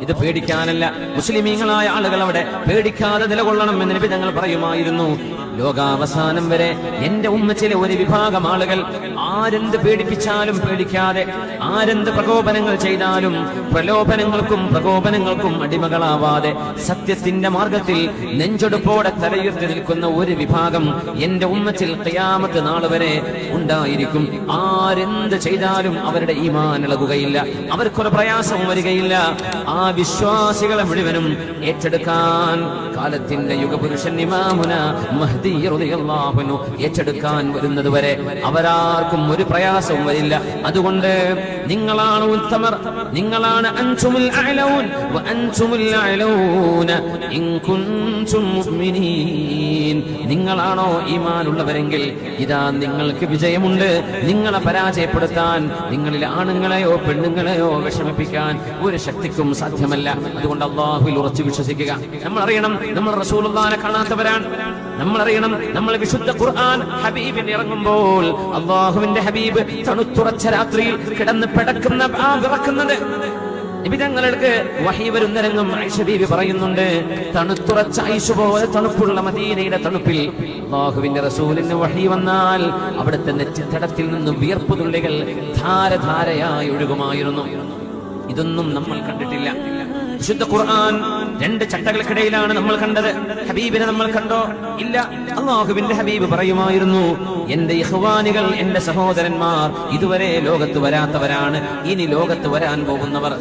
ഇത് പേടിക്കാനല്ല. മുസ്ലിമീങ്ങളായ ആളുകൾ അവിടെ പേടിക്കാതെ നിലകൊള്ളണം എന്ന് നബി തങ്ങൾ പറയുമായിരുന്നു. ലോകാവസാനം വരെ എന്റെ ഉമ്മച്ചിലെ ഒരു വിഭാഗം ആളുകൾ ആരെന്ത് പേടിപ്പിച്ചാലും പേടിക്കാതെ ആരെന്ത് പ്രകോപനങ്ങൾ ചെയ്താലും പ്രലോഭനങ്ങൾക്കും പ്രകോപനങ്ങൾക്കും അടിമകളാവാതെ സത്യത്തിന്റെ മാർഗത്തിൽ നെഞ്ചൊടുപ്പോടെ തലയുർത്തി നിൽക്കുന്ന ഒരു വിഭാഗം എന്റെ ഉമ്മച്ചിൽ കയാമത്ത് നാൾ വരെ ഉണ്ടായിരിക്കും. ആരെന്ത് ചെയ്താലും അവരുടെ ഈമാൻ ഇളകുകയില്ല. അവർക്കൊരു പ്രയാസവും വരികയില്ല. ആ വിശ്വാസികളെ മുഴുവനും ഏറ്റെടുക്കാൻ കാലത്തിന്റെ യുഗപുരുഷൻ ഇമാമുന മഹ്ദി ഏറ്റെടുക്കാൻ വരുന്നത് വരെ അവരാർക്കും ഒരു പ്രയാസവും വരില്ല. അതുകൊണ്ട് നിങ്ങളാണ് ഉത്തമർ. നിങ്ങളാണ് അൻതുമുൽ അഅലൗന ഇൻ കുൻതും മുഅ്മിനീൻ. നിങ്ങളാണോ ഈമാനുള്ളവരെങ്കിൽ ഇതാ നിങ്ങൾക്ക് വിജയമുണ്ട്. നിങ്ങളെ പരാജയപ്പെടുത്താൻ നിങ്ങളിൽ ആണുങ്ങളെയോ പെണ്ണുങ്ങളെയോ വിഷമിപ്പിക്കാൻ ഒരു ശക്തിക്കും സാധ്യമല്ല. അതുകൊണ്ട് അള്ളാഹുവിൽ ഉറച്ചു വിശ്വസിക്കുക. നമ്മൾ അറിയണം നമ്മൾ റസൂലുള്ളാനെ കാണാത്തവരാണ്. നമ്മൾ അറിയണം നമ്മൾ വിശുദ്ധ ഖുർആൻ ഹബീബിന് ഇറങ്ങുമ്പോൾ അള്ളാഹുവിന്റെ ഹബീബ് തണുത്തുറച്ച രാത്രിയിൽ കിടന്ന് പിടക്കുന്ന ആ വിറക്കുന്നത്. നിബിതങ്ങൾക്ക് വഹി വരുന്നരങ്ങും രംഗം ഐഷബീബി പറയുന്നുണ്ട് തണുത്തുറച്ച ഐശു പോലെ തണുപ്പുള്ള മദീനയുടെ തണുപ്പിൽ അള്ളാഹുവിന്റെ റസൂലിന് വഹി വന്നാൽ അവിടുത്തെ നെറ്റിത്തടത്തിൽ നിന്നും വിയർപ്പ് തുള്ളികൾ ധാരധാരയായി ഒഴുകുമായിരുന്നു. ഇതൊന്നും നമ്മൾ കണ്ടിട്ടില്ല. വിശുദ്ധ ഖുർആൻ രണ്ട് ചട്ടകൾക്കിടയിലാണ് നമ്മൾ കണ്ടത്. ഹബീബിനെ നമ്മൾ കണ്ടോ? ഇല്ല. അള്ളാഹുവിന്റെ ഹബീബ് പറയുമായിരുന്നു എന്റെ ഇഹ്വാനികൾ എന്റെ സഹോദരന്മാർ ഇതുവരെ ലോകത്ത് വരാത്തവരാണ്. ഇനി ലോകത്ത് വരാൻ പോകുന്നവർ